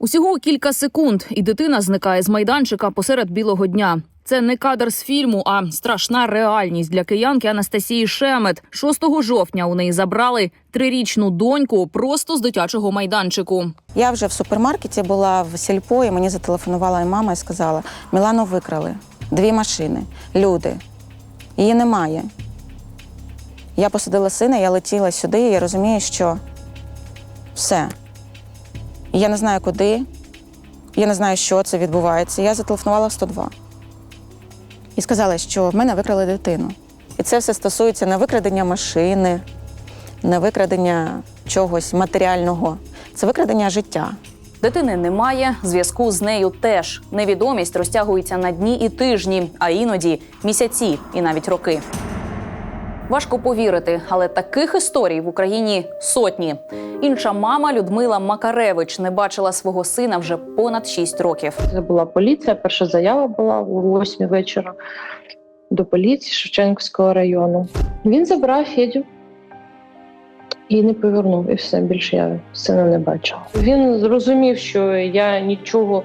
Усього кілька секунд, і дитина зникає з майданчика посеред білого дня. Це не кадр з фільму, а страшна реальність для киянки Анастасії Шемет. 6 жовтня у неї забрали трирічну доньку просто з дитячого майданчику. Я вже в супермаркеті була в сільпо, і мені зателефонувала і мама і сказала: Мілану викрали дві машини, люди. Її немає. Я посадила сина, я летіла сюди, і я розумію, що все. Я не знаю куди, я не знаю, що це відбувається. Я зателефонувала в 102 і сказала, що в мене викрали дитину. І це все стосується не викрадення машини, не викрадення чогось матеріального. Це викрадення життя. Дитини немає, зв'язку з нею теж. Невідомість розтягується на дні і тижні, а іноді місяці і навіть роки. Важко повірити, але таких історій в Україні сотні. Інша мама Людмила Макаревич не бачила свого сина вже понад 6 років. Це була поліція. Перша заява була о 8 вечора до поліції Шевченківського району. Він забрав Федю і не повернув. І все більше я сина не бачила. Він зрозумів, що я нічого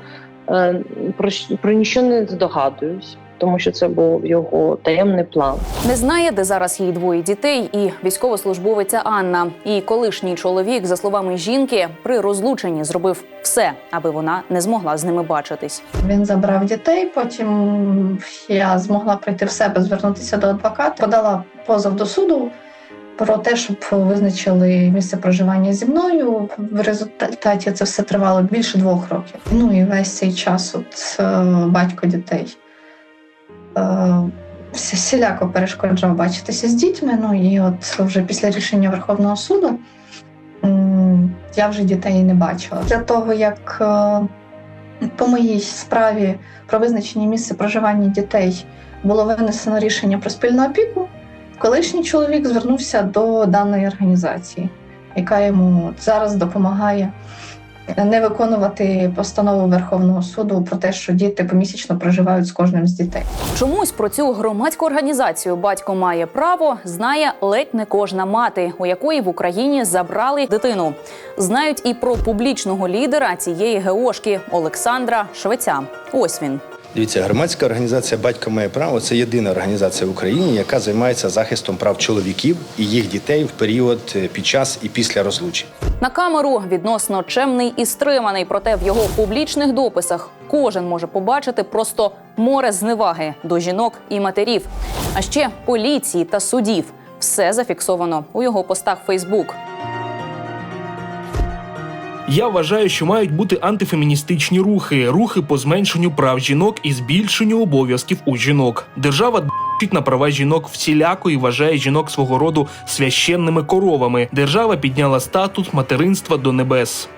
е, про, про нічого не здогадуюсь, тому що це був його таємний план. Не знає, де зараз її двоє дітей, і військовослужбовиця Анна. Її колишній чоловік, за словами жінки, при розлученні зробив все, аби вона не змогла з ними бачитись. Він забрав дітей. Потім я змогла прийти в себе, звернутися до адвоката. Подала позов до суду про те, щоб визначили місце проживання зі мною. В результаті це все тривало більше двох років. Ну і весь цей час, от е, батько дітей. Е, Всіляко перешкоджав бачитися з дітьми. Ну і от вже після рішення Верховного суду я вже дітей не бачила. Для того як е, по моїй справі про визначення місця проживання дітей було винесено рішення про спільну опіку. Колишній чоловік звернувся до даної організації, яка йому зараз допомагає не виконувати постанову Верховного суду про те, що діти помісячно проживають з кожним з дітей. Чомусь про цю громадську організацію батько має право знає ледь не кожна мати, у якої в Україні забрали дитину. Знають і про публічного лідера цієї геошки Олександра Швеця. Ось він. Дивіться, громадська організація Батько має право це єдина організація в Україні, яка займається захистом прав чоловіків і їх дітей в період е, під час і після розлучень. На камеру відносно чемний і стриманий, проте в його публічних дописах кожен може побачити просто море зневаги до жінок і матерів, а ще поліції та судів. Все зафіксовано у його постах Фейсбук. Я вважаю, що мають бути антифеміністичні рухи, рухи по зменшенню прав жінок і збільшенню обов'язків у жінок. Держава на права жінок всіляко і вважає жінок свого роду священними коровами. Держава підняла статус материнства до небес.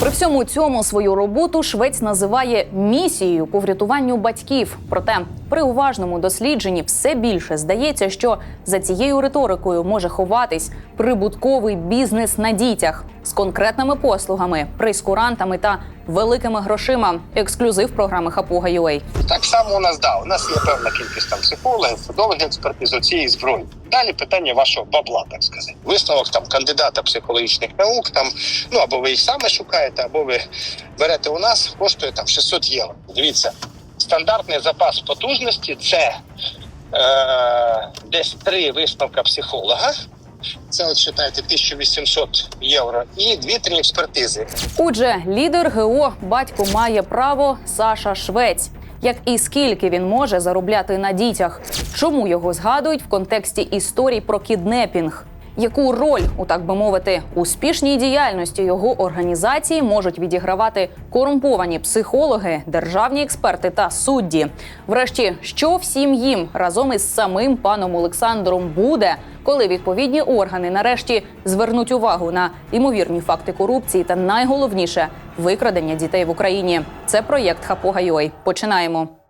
При всьому цьому свою роботу швець називає місією по врятуванню батьків. Проте при уважному дослідженні все більше здається, що за цією риторикою може ховатись прибутковий бізнес на дітях з конкретними послугами, прейскурантами та великими грошима. Ексклюзив програми Хапуга UA. Так само у нас да, у нас є певна кількість там психологів, судових експертиз цієї зброї. Далі питання вашого бабла, так сказати. Висновок там кандидата психологічних наук, там ну або ви їх саме шукаєте, або ви берете у нас, коштує там 600 євро. Дивіться, стандартний запас потужності це е, десь три висновка психолога. Це от вважайте 1800 євро і 2-3 експертизи. Отже, лідер ГО батько має право Саша Швець. Як і скільки він може заробляти на дітях? Чому його згадують в контексті історій про кіднепінг? Яку роль у так би мовити успішній діяльності його організації можуть відігравати корумповані психологи, державні експерти та судді? Врешті, що всім їм разом із самим паном Олександром буде, коли відповідні органи нарешті звернуть увагу на ймовірні факти корупції та найголовніше викрадення дітей в Україні? Це проєкт Хапога Йой. Починаємо.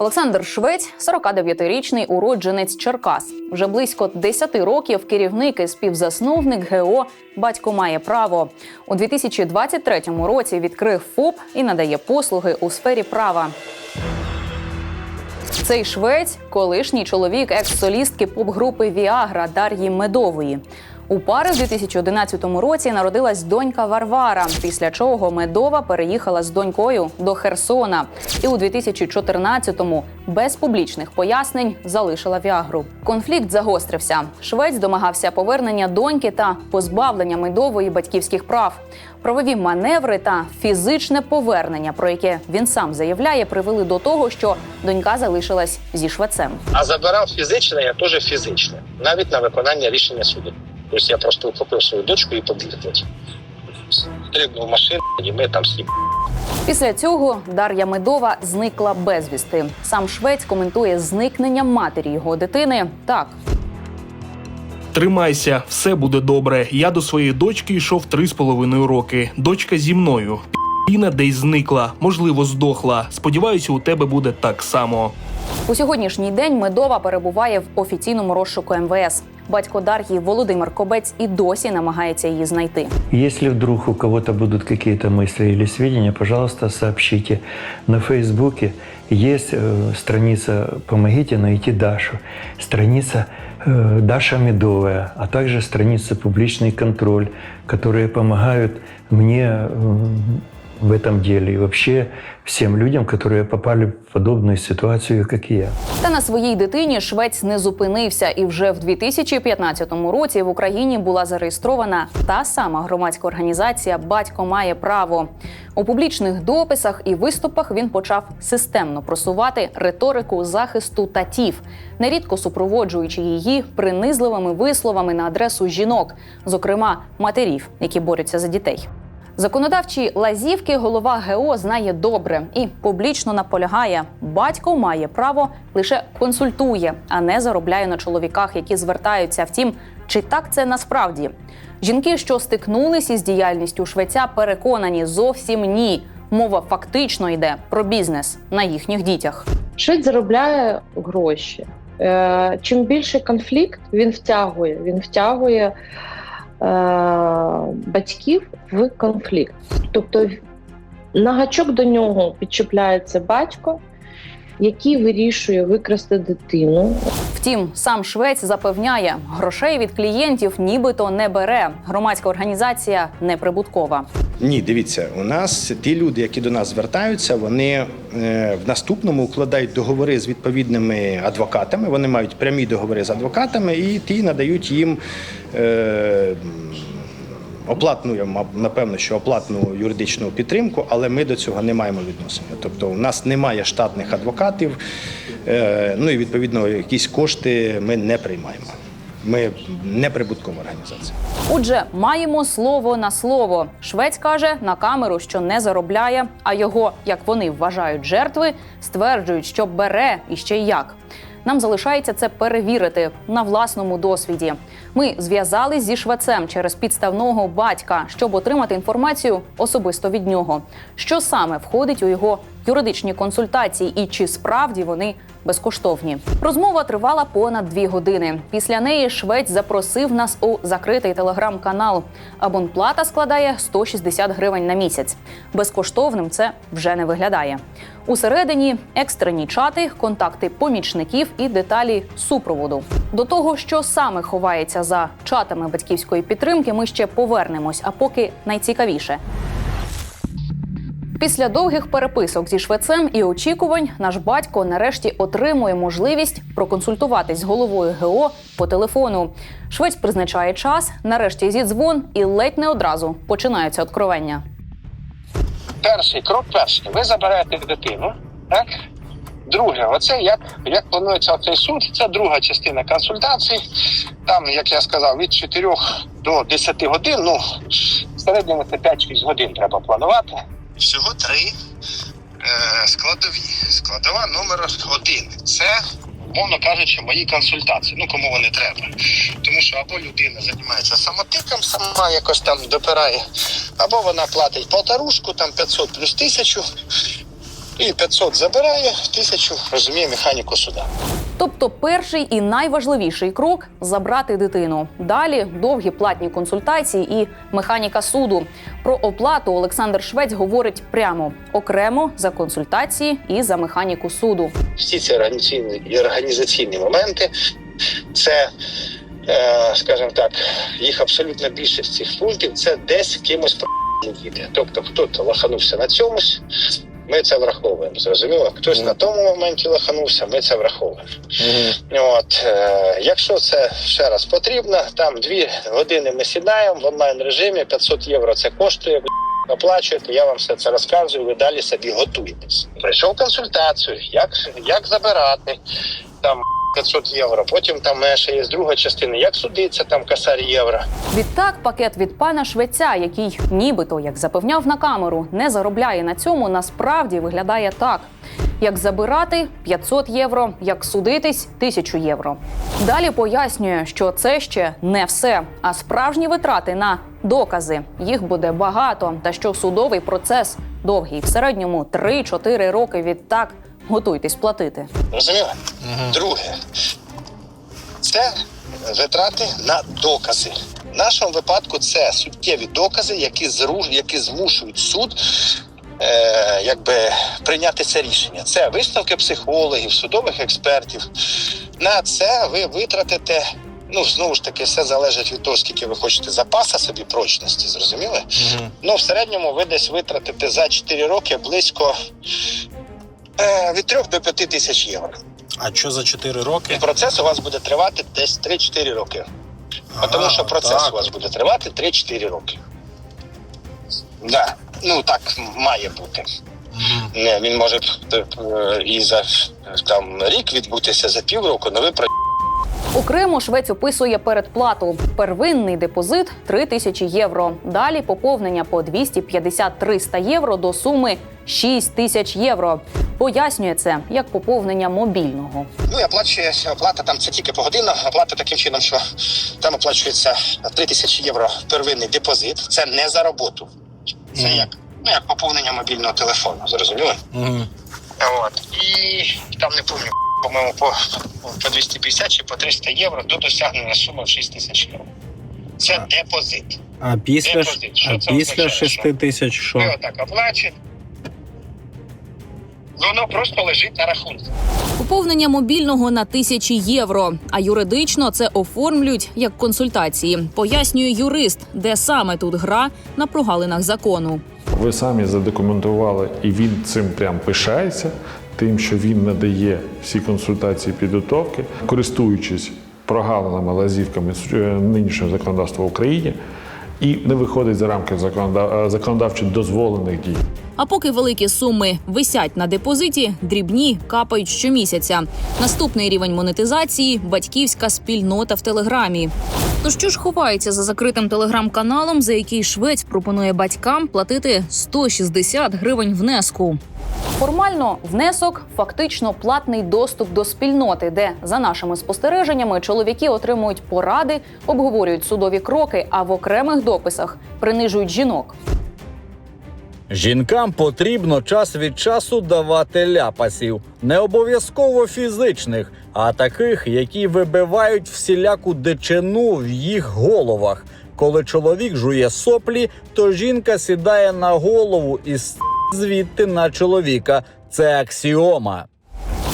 Олександр Швець, 49-річний уродженець Черкас. Вже близько 10 років керівник і співзасновник ГО Батько має право у 2023 році. Відкрив ФОП і надає послуги у сфері права. Цей швець колишній чоловік екс-солістки поп-групи Віагра Дар'ї Медової. У пари в 2011 році народилась донька Варвара, після чого Медова переїхала з донькою до Херсона. І у 2014-му без публічних пояснень залишила Віагру. Конфлікт загострився. Швець домагався повернення доньки та позбавлення Медової батьківських прав. Правові маневри та фізичне повернення, про яке він сам заявляє, привели до того, що донька залишилась зі швецем. А забирав фізичне, я теж фізичне, навіть на виконання рішення суду. Тобто я просто ухопив свою дочку і побіг. Стрибнув машину, і ми там всі Після цього Дар'я Медова зникла безвісти. Сам швець коментує зникнення матері його дитини так. Тримайся, все буде добре. Я до своєї дочки йшов три з половиною роки. Дочка зі мною. Піна десь зникла, можливо, здохла. Сподіваюся, у тебе буде так само. У сьогоднішній день Медова перебуває в офіційному розшуку МВС. Батько Дар'ї Володимир Кобець і досі намагається її знайти. Если вдруг у кого-то будут какие-то мысли или сведения, пожалуйста, сообщите. На Фейсбуке есть э, страница «Помогите найти Дашу», страница э, «Даша Медовая», а также страница «Публичный контроль», которые помогают мне э, в этом деле и вообще всем людям, которые попали в подобную ситуацию, как и я. Та на своїй дитині швець не зупинився, і вже в 2015 році в Україні була зареєстрована та сама громадська організація Батько має право. У публічних дописах і виступах він почав системно просувати риторику захисту татів, нерідко супроводжуючи її принизливими висловами на адресу жінок, зокрема матерів, які борються за дітей. Законодавчі лазівки голова ГО знає добре і публічно наполягає: батько має право лише консультує, а не заробляє на чоловіках, які звертаються. Втім, чи так це насправді? Жінки, що стикнулися із діяльністю швеця, переконані зовсім ні. Мова фактично йде про бізнес на їхніх дітях. Швець заробляє гроші. Е, Чим більше конфлікт, він втягує. Він втягує батьків в конфлікт. Тобто на гачок до нього підчіпляється батько, який вирішує викрасти дитину. Втім, сам швець запевняє, грошей від клієнтів нібито не бере. Громадська організація неприбуткова. Ні, дивіться, у нас ті люди, які до нас звертаються, вони е, в наступному укладають договори з відповідними адвокатами. Вони мають прямі договори з адвокатами, і ті надають їм. Е, Оплатну, я напевно, що оплатну юридичну підтримку, але ми до цього не маємо відношення. Тобто, у нас немає штатних адвокатів, е, ну і відповідно якісь кошти ми не приймаємо. Ми не прибуткова організація. Отже, маємо слово на слово. Швець каже на камеру, що не заробляє, а його, як вони вважають, жертви стверджують, що бере і ще й як. Нам залишається це перевірити на власному досвіді. Ми зв'язались зі швецем через підставного батька, щоб отримати інформацію особисто від нього. Що саме входить у його юридичні консультації і чи справді вони безкоштовні. Розмова тривала понад дві години. Після неї швець запросив нас у закритий телеграм-канал. Абонплата складає 160 гривень на місяць. Безкоштовним це вже не виглядає. Усередині екстрені чати, контакти помічників і деталі супроводу. До того, що саме ховається за чатами батьківської підтримки, ми ще повернемось. А поки найцікавіше. Після довгих переписок зі швецем і очікувань наш батько нарешті отримує можливість проконсультуватись з головою ГО по телефону. Швець призначає час, нарешті зідзвон, і ледь не одразу починаються откровення. перший крок перший. Ви забираєте дитину, так? Друге, оце як, як планується цей суд, це друга частина консультацій. Там, як я сказав, від 4 до 10 годин, ну, в середньому це 5-6 годин треба планувати. Всього три е, складові. Складова номер один. Це, мовно кажучи, мої консультації. Ну, кому вони треба. Тому що або людина займається самотиком, сама якось там допирає, або вона платить полторушку, там 500 плюс 1000, і 500 забирає, 1000 розуміє механіку суда. Тобто, перший і найважливіший крок забрати дитину. Далі довгі платні консультації і механіка суду. Про оплату Олександр Швець говорить прямо окремо за консультації і за механіку суду. всі ці організаційні організаційні моменти, це, е, скажімо так, їх абсолютна більшість цих пунктів це десь кимось їде. Тобто, хтось лаханувся на цьомусь. Ми це враховуємо, зрозуміло. Хтось на тому моменті лаханувся, ми це враховуємо. От е, якщо це ще раз потрібно, там дві години ми сідаємо в онлайн режимі, 500 євро це коштує. Оплачуєте, я вам все це розказую. Ви далі собі готуєтесь. Прийшов консультацію, як, як забирати там 500 євро. Потім там ще є друга частина, як судиться там косарь євро. Відтак, пакет від пана Швеця, який нібито, як запевняв на камеру, не заробляє на цьому, насправді виглядає так: як забирати 500 євро, як судитись 1000 євро. Далі пояснює, що це ще не все, а справжні витрати на докази. Їх буде багато, та що судовий процес довгий в середньому 3-4 роки. Відтак готуйтесь платити. Розуміли? Друге, це витрати на докази. В нашому випадку це суттєві докази, які зру... які змушують суд е, якби прийняти це рішення. Це висновки психологів, судових експертів. На це ви витратите. Ну, знову ж таки, все залежить від того, скільки ви хочете запаса собі прочності, зрозуміли? Ну, в середньому ви десь витратите за 4 роки близько від 3 до 5 тисяч євро. А що за 4 роки? І процес у вас буде тривати десь 3-4 роки. Ага, Тому що процес так. у вас буде тривати 3-4 роки. Да. Ну так має бути. Угу. Не, він може е, і за там рік відбутися за півроку, але ви про Окремо швець описує передплату. Первинний депозит 3 тисячі євро. Далі поповнення по 250-300 євро до суми 6 тисяч євро. Пояснює це як поповнення мобільного. ну і оплачує оплата там це тільки погодинна. Оплата таким чином, що там оплачується 3 тисячі євро первинний депозит. Це не за роботу. Це Мгм. як ну як поповнення мобільного телефону. Зрозуміли? Мгм. От. І там не пам'ятаю, по-моєму, по, по 250 чи по 300 євро до досягнення суми в 6 тисяч євро. Це А. депозит. А після, Депозит. Що а це після 6 тисяч що? Ви отак оплачуєте. Воно просто лежить на рахунку. Поповнення мобільного на тисячі євро. А юридично це оформлюють як консультації. Пояснює юрист, де саме тут гра на прогалинах закону. Ви самі задокументували, і він цим прям пишається, тим, що він надає всі консультації підготовки, користуючись прогалинами, лазівками е, нинішнього законодавства в Україні, і не виходить за рамки законодав- е, законодавчо дозволених дій. А поки великі суми висять на депозиті, дрібні капають щомісяця. Наступний рівень монетизації батьківська спільнота в телеграмі. То що ж ховається за закритим телеграм-каналом, за який швець пропонує батькам платити 160 гривень внеску? Формально внесок фактично платний доступ до спільноти, де за нашими спостереженнями чоловіки отримують поради, обговорюють судові кроки, а в окремих дописах принижують жінок. Жінкам потрібно час від часу давати ляпасів, не обов'язково фізичних, а таких, які вибивають всіляку дичину в їх головах. Коли чоловік жує соплі, то жінка сідає на голову і звідти на чоловіка. Це аксіома.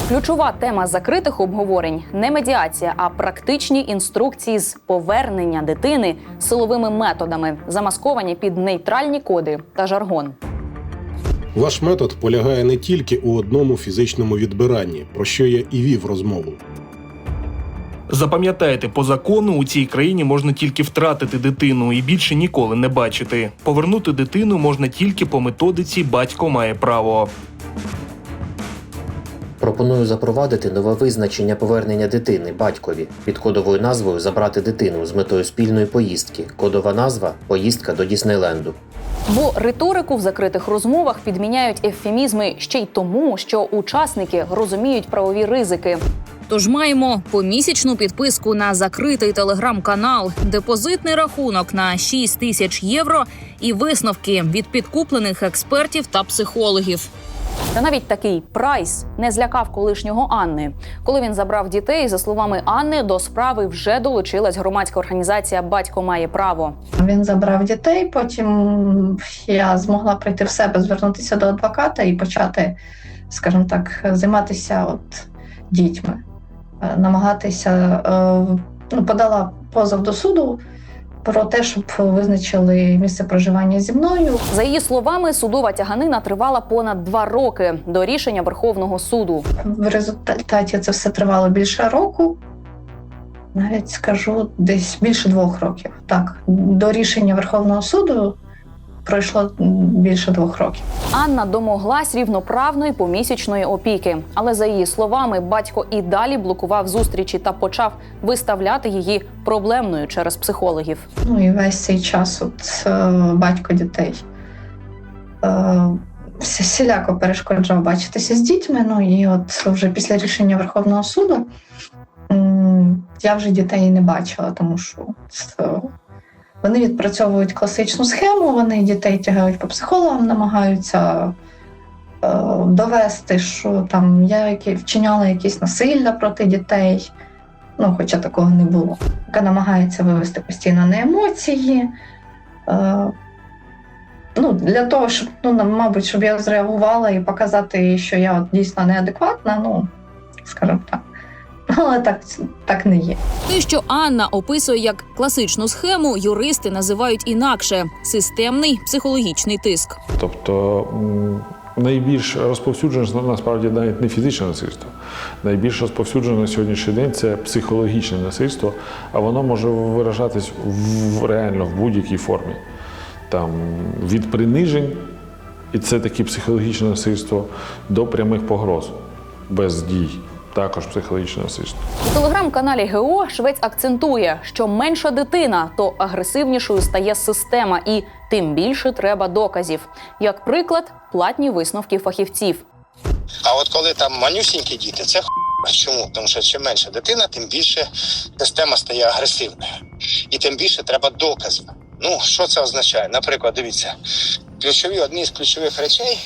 Ключова тема закритих обговорень не медіація, а практичні інструкції з повернення дитини силовими методами, замасковані під нейтральні коди та жаргон. Ваш метод полягає не тільки у одному фізичному відбиранні, про що я і вів розмову. Запам'ятайте, по закону у цій країні можна тільки втратити дитину і більше ніколи не бачити. Повернути дитину можна тільки по методиці батько має право. Пропоную запровадити нове визначення повернення дитини батькові під кодовою назвою Забрати дитину з метою спільної поїздки. Кодова назва поїздка до Діснейленду. Бо риторику в закритих розмовах підміняють ефемізми ще й тому, що учасники розуміють правові ризики. Тож маємо помісячну підписку на закритий телеграм-канал, депозитний рахунок на 6 тисяч євро і висновки від підкуплених експертів та психологів. Та навіть такий прайс не злякав колишнього Анни. Коли він забрав дітей, за словами Анни, до справи вже долучилась громадська організація Батько має право. Він забрав дітей. Потім я змогла прийти в себе, звернутися до адвоката і почати, скажімо так, займатися от дітьми, Е, намагатися е, ну, подала позов до суду про те, щоб визначили місце проживання зі мною. За її словами, судова тяганина тривала понад два роки до рішення Верховного суду. В результаті це все тривало більше року. Навіть скажу десь більше двох років. Так, до рішення Верховного суду пройшло більше двох років. Анна домоглась рівноправної помісячної опіки. Але за її словами, батько і далі блокував зустрічі та почав виставляти її проблемною через психологів. Ну і весь цей час от е, батько дітей е, всіляко перешкоджав бачитися з дітьми. Ну і от вже після рішення Верховного суду я вже дітей не бачила, тому що е, вони відпрацьовують класичну схему, вони дітей тягають по психологам, намагаються. е, Довести, що там я вчиняла якісь насилля проти дітей, ну хоча такого не було яка намагається вивести постійно на емоції. Е, ну, для того, щоб, ну, мабуть, щоб я зреагувала і показати, що я от дійсно неадекватна, ну, скажімо так. Але так, так не є. Те, що Анна описує як класичну схему, юристи називають інакше системний психологічний тиск. Тобто найбільш розповсюджене насправді навіть не фізичне насильство. Найбільш розповсюджене на сьогоднішній день це психологічне насильство, а воно може виражатись в реально в будь-якій формі. Там від принижень, і це таке психологічне насильство, до прямих погроз без дій. Також психологічне насильство. У телеграм-каналі ГО Швець акцентує, що менша дитина, то агресивнішою стає система, і тим більше треба доказів. Як приклад, платні висновки фахівців. А от коли там манюсінькі діти, це х**. Чому? Тому що чим менше дитина, тим більше система стає агресивною. І тим більше треба доказів. Ну, що це означає? Наприклад, дивіться, ключові одні з ключових речей.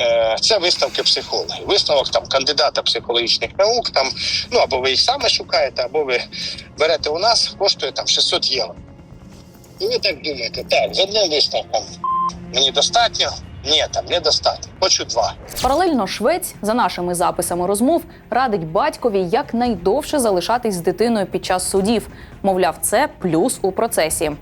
Е, Це виставки психологів. Висновок там кандидата психологічних наук, там, ну або ви їх саме шукаєте, або ви берете у нас, коштує там 600 євро. І ви так думаєте, так, з одним виставком мені достатньо, ні, там недостатньо, хочу два. Паралельно швець, за нашими записами розмов, радить батькові якнайдовше залишатись з дитиною під час судів. Мовляв, це плюс у процесі.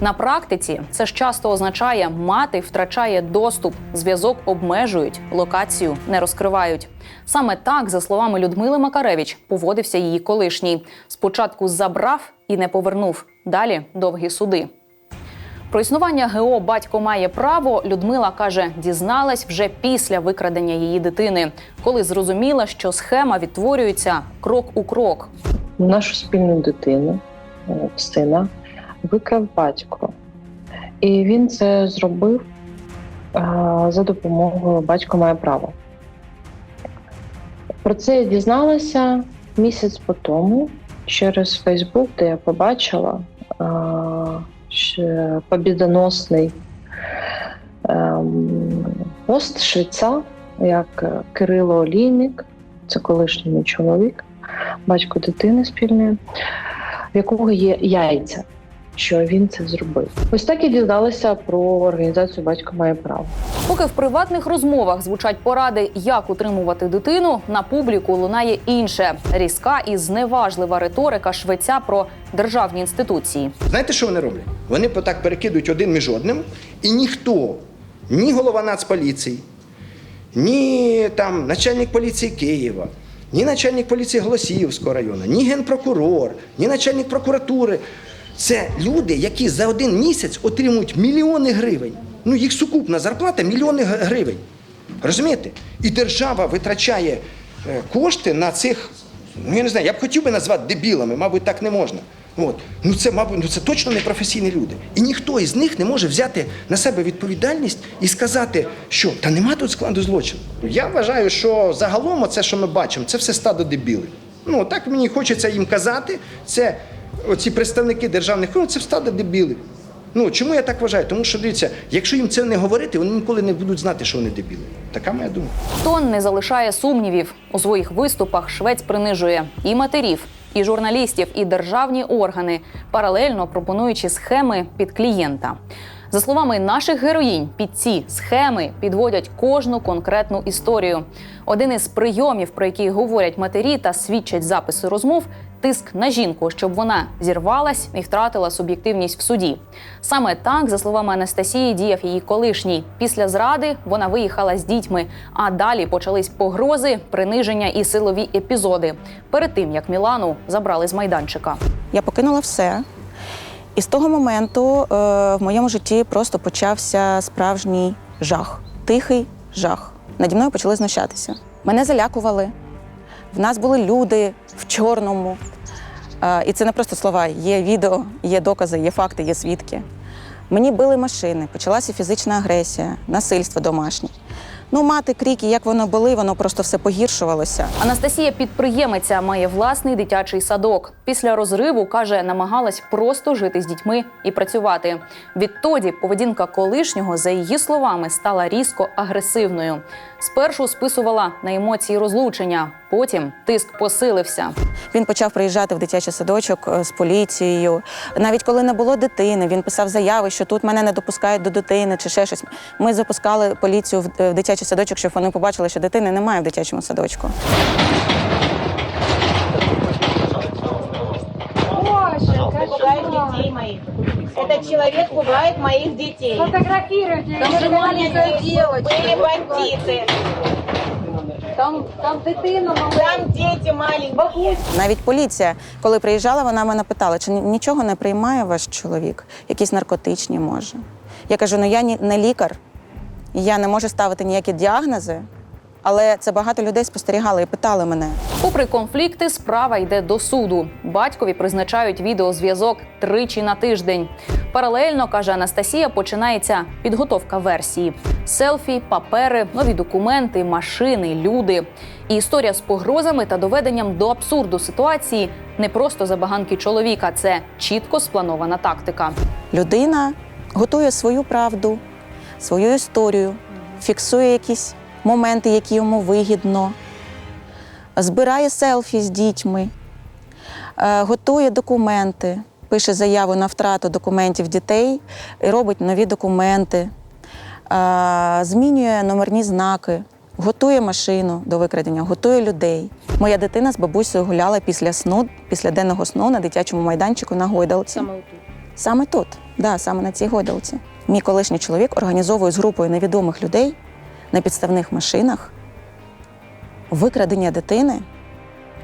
На практиці це ж часто означає, мати втрачає доступ, зв'язок обмежують, локацію не розкривають. Саме так, за словами Людмили Макаревич, поводився її колишній. Спочатку забрав і не повернув. Далі довгі суди. Про існування ГО батько має право. Людмила каже, дізналась вже після викрадення її дитини, коли зрозуміла, що схема відтворюється крок у крок. Нашу спільну дитину, е, сина, викрав батько. І він це зробив е, за допомогою батько має право. Про це я дізналася місяць по тому через Фейсбук, де я побачила е, побідоносний ем, пост швеця, як е, Кирило Олійник, це колишній мій чоловік, батько дитини спільної, в якого є яйця, що він це зробив. Ось так і дізналася про організацію Батько має право. Поки в приватних розмовах звучать поради, як утримувати дитину, на публіку лунає інше різка і зневажлива риторика швеця про державні інституції. Знаєте, що вони роблять? Вони так перекидують один між одним, і ніхто, ні голова Нацполіції, ні там начальник поліції Києва, ні начальник поліції Голосіївського району, ні генпрокурор, ні начальник прокуратури. Це люди, які за один місяць отримують мільйони гривень. Ну, їх сукупна зарплата мільйони гривень. Розумієте? І держава витрачає е, кошти на цих, ну я не знаю, я б хотів би назвати дебілами, мабуть, так не можна. От. Ну це, мабуть, ну це точно не професійні люди. І ніхто із них не може взяти на себе відповідальність і сказати, що та нема тут складу злочину. Я вважаю, що загалом це, що ми бачимо, це все стадо дебілів. Ну так мені хочеться їм казати. Це оці представники державних ну, це стадо дебілів. Ну чому я так вважаю? Тому що дивіться, якщо їм це не говорити, вони ніколи не будуть знати, що вони дебіли. Така моя думка. Тон не залишає сумнівів. У своїх виступах швець принижує і матерів, і журналістів, і державні органи, паралельно пропонуючи схеми під клієнта. За словами наших героїнь, під ці схеми підводять кожну конкретну історію. Один із прийомів, про який говорять матері та свідчать записи розмов, тиск на жінку, щоб вона зірвалась і втратила суб'єктивність в суді. Саме так, за словами Анастасії, діяв її колишній. Після зради вона виїхала з дітьми, а далі почались погрози, приниження і силові епізоди. Перед тим як Мілану забрали з майданчика. Я покинула все. І з того моменту е, в моєму житті просто почався справжній жах, тихий жах. Наді мною почали знущатися. Мене залякували. В нас були люди в чорному. І це не просто слова. Є відео, є докази, є факти, є свідки. Мені били машини, почалася фізична агресія, насильство домашнє. Ну, мати кріки, як воно були, воно просто все погіршувалося. Анастасія підприємиця має власний дитячий садок. Після розриву каже, намагалась просто жити з дітьми і працювати. Відтоді поведінка колишнього, за її словами, стала різко агресивною. Спершу списувала на емоції розлучення, потім тиск посилився. Він почав приїжджати в дитячий садочок е, з поліцією. Навіть коли не було дитини, він писав заяви, що тут мене не допускають до дитини чи ще щось. Ми запускали поліцію в е, дитячий садочок, щоб вони побачили, що дитини немає в дитячому садочку. Этот человек пугает моих детей. Фотографируйте. Там же маленькая девочка. Были бандиты. Там, там дитина Там дети маленькие. Навіть поліція, коли приїжджала, вона мене питала, чи ні- нічого не приймає ваш чоловік, якісь наркотичні може. Я кажу: ну я ні- не лікар, я не можу ставити ніякі діагнози, але це багато людей спостерігали і питали мене. Попри конфлікти, справа йде до суду. Батькові призначають відеозв'язок тричі на тиждень. Паралельно каже Анастасія, починається підготовка версії: селфі, папери, нові документи, машини, люди. І історія з погрозами та доведенням до абсурду ситуації не просто забаганки чоловіка, це чітко спланована тактика. Людина готує свою правду, свою історію, фіксує якісь моменти, які йому вигідно, збирає селфі з дітьми, е, готує документи, пише заяву на втрату документів дітей і робить нові документи, е, змінює номерні знаки. Готує машину до викрадення, готує людей. Моя дитина з бабусею гуляла після сну, після денного сну на дитячому майданчику на гойдалці. Саме тут, да, саме на цій гойдалці. Мій колишній чоловік організовує з групою невідомих людей на підставних машинах викрадення дитини,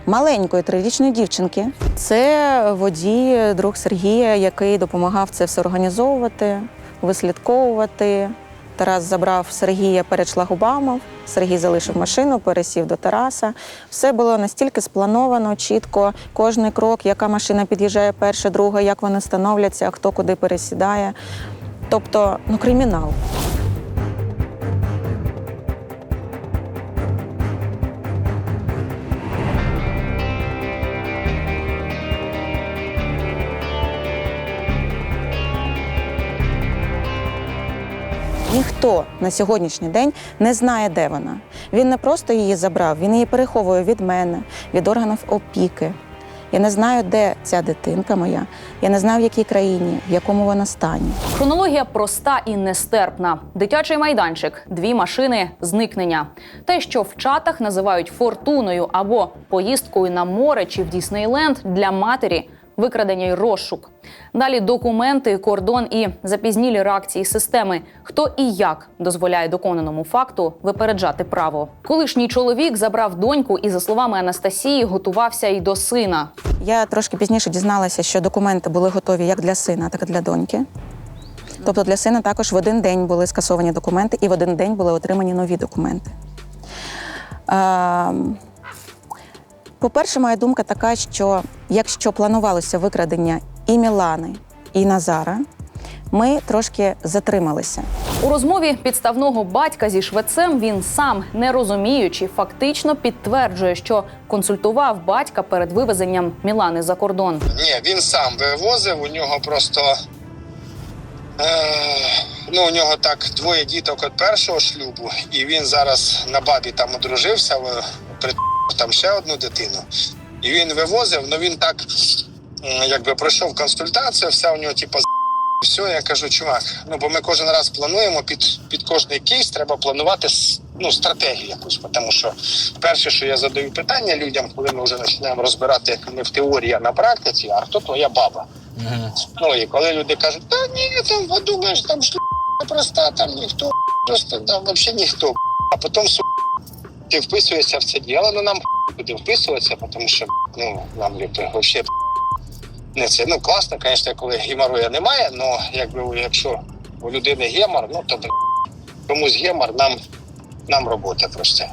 маленької трирічної дівчинки. Це водій, друг Сергія, який допомагав це все організовувати, вислідковувати. Тарас забрав Сергія перед шлагбаумом, Сергій залишив машину, пересів до Тараса. Все було настільки сплановано, чітко, кожний крок, яка машина під'їжджає перша, друга, як вони становляться, хто куди пересідає. Тобто, ну, кримінал. Ніхто на сьогоднішній день не знає, де вона. Він не просто її забрав, він її переховує від мене, від органів опіки. Я не знаю, де ця дитинка моя. Я не знаю, в якій країні, в якому вона стані. Хронологія проста і нестерпна. Дитячий майданчик, дві машини, зникнення. Те, що в чатах називають фортуною або поїздкою на море чи в Діснейленд для матері. Викрадення й розшук. Далі документи, кордон і запізнілі реакції системи. Хто і як дозволяє доконаному факту випереджати право. Колишній чоловік забрав доньку і, за словами Анастасії, готувався й до сина. Я трошки пізніше дізналася, що документи були готові як для сина, так і для доньки. Тобто для сина також в один день були скасовані документи і в один день були отримані нові документи. По-перше, моя думка така, що якщо планувалося викрадення і Мілани, і Назара, ми трошки затрималися. У розмові підставного батька зі швецем він сам, не розуміючи, фактично підтверджує, що консультував батька перед вивезенням Мілани за кордон. Ні, він сам вивозив, у нього просто Е, ну, у нього так двоє діток від першого шлюбу, і він зараз на бабі там одружився, при там ще одну дитину. І він вивозив, ну він так якби пройшов консультацію, вся у нього типу, все. Я кажу, чувак, ну бо ми кожен раз плануємо під, під кожний кейс, треба планувати ну, стратегію якусь. Тому що перше, що я задаю питання людям, коли ми вже починаємо розбирати не в теорії, а на практиці, а хто твоя баба? Ну і коли люди кажуть, та ні, там подумаєш, там шлюб проста, там ніхто просто там взагалі ніхто. А потім ти вписуєшся в це діло, ну нам куди вписуватися, тому що ну нам взагалі не це. Ну класно, звісно, коли геморроя немає, але якби якщо у людини гемор, ну то б**, комусь гемор, нам, нам робота просто.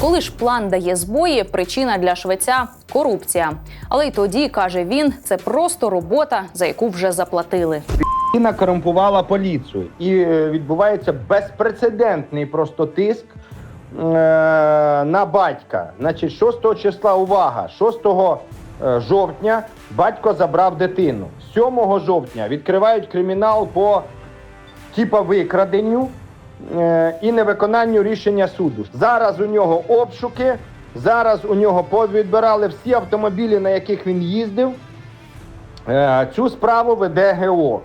Коли ж план дає збої, причина для швеця корупція. Але й тоді каже він, це просто робота, за яку вже заплатили. Україна корумпувала поліцію і е, відбувається безпрецедентний просто тиск на батька. Значить, 6 числа увага, 6 е, жовтня батько забрав дитину. 7 жовтня відкривають кримінал по типа викраденню е, і невиконанню рішення суду. Зараз у нього обшуки. Зараз у нього відбирали всі автомобілі, на яких він їздив. Е, Цю справу веде ГО.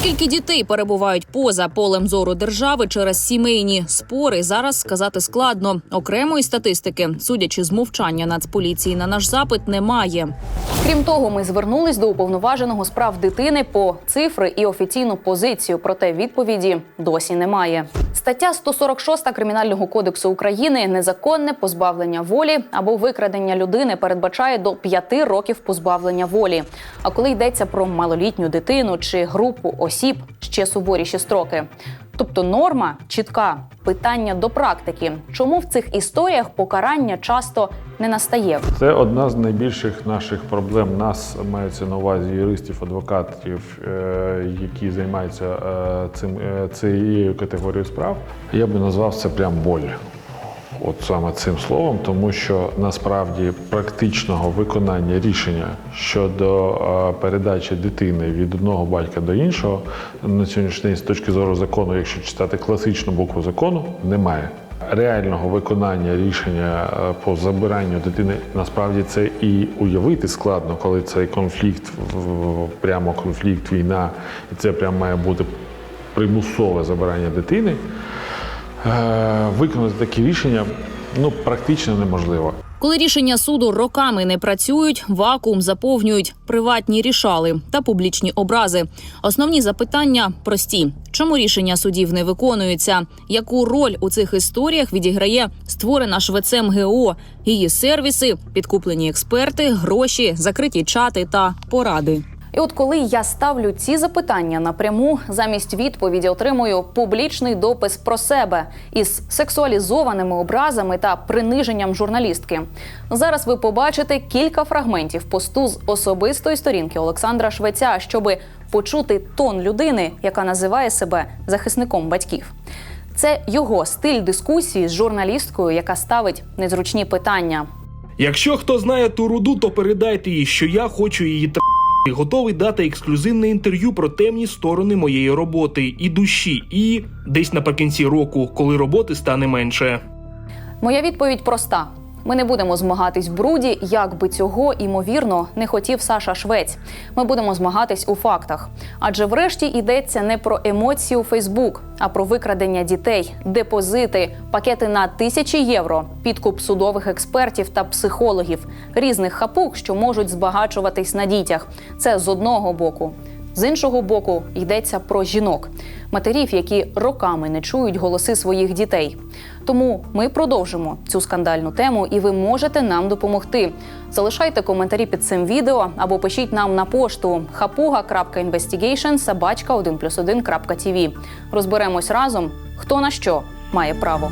Скільки дітей перебувають поза полем зору держави через сімейні спори, зараз сказати складно. Окремої статистики, судячи з мовчання Нацполіції на наш запит, немає. Крім того, ми звернулись до уповноваженого з прав дитини по цифри і офіційну позицію. Проте відповіді досі немає. Стаття 146 кримінального кодексу України незаконне позбавлення волі або викрадення людини передбачає до 5 років позбавлення волі. А коли йдеться про малолітню дитину чи групу осіб, ще суворіші строки. Тобто норма чітка. Питання до практики. Чому в цих історіях покарання часто не настає? Це одна з найбільших наших проблем. Нас мається на увазі юристів, адвокатів, е, які займаються е, цим е, цією категорією справ. Я би назвав це прям боль. От саме цим словом, тому що насправді практичного виконання рішення щодо е, передачі дитини від одного батька до іншого на сьогоднішній день з точки зору закону, якщо читати класичну букву закону, немає. Реального виконання рішення е, по забиранню дитини насправді це і уявити складно, коли цей конфлікт, прямо конфлікт, війна, і це прямо має бути примусове забирання дитини. Е, Виконати такі рішення ну практично неможливо. Коли рішення суду роками не працюють, вакуум заповнюють приватні рішали та публічні образи. Основні запитання прості: чому рішення судів не виконуються? Яку роль у цих історіях відіграє створена швецем ГО, її сервіси, підкуплені експерти, гроші, закриті чати та поради? І от коли я ставлю ці запитання напряму, замість відповіді отримую публічний допис про себе із сексуалізованими образами та приниженням журналістки. Зараз ви побачите кілька фрагментів посту з особистої сторінки Олександра Швеця, щоби почути тон людини, яка називає себе захисником батьків. Це його стиль дискусії з журналісткою, яка ставить незручні питання. Якщо хто знає ту руду, то передайте їй, що я хочу її тр***. Готовий дати ексклюзивне інтерв'ю про темні сторони моєї роботи і душі, і десь наприкінці року, коли роботи стане менше. Моя відповідь проста: ми не будемо змагатись в бруді, як би цього імовірно не хотів Саша Швець. Ми будемо змагатись у фактах. Адже врешті йдеться не про емоції у Фейсбук, а про викрадення дітей, депозити, пакети на тисячі євро, підкуп судових експертів та психологів, різних хапук, що можуть збагачуватись на дітях. Це з одного боку. З іншого боку, йдеться про жінок, матерів, які роками не чують голоси своїх дітей. Тому ми продовжимо цю скандальну тему, і ви можете нам допомогти. Залишайте коментарі під цим відео або пишіть нам на пошту hapuga.investigation собачка 1+1.tv. Розберемось разом, хто на що має право.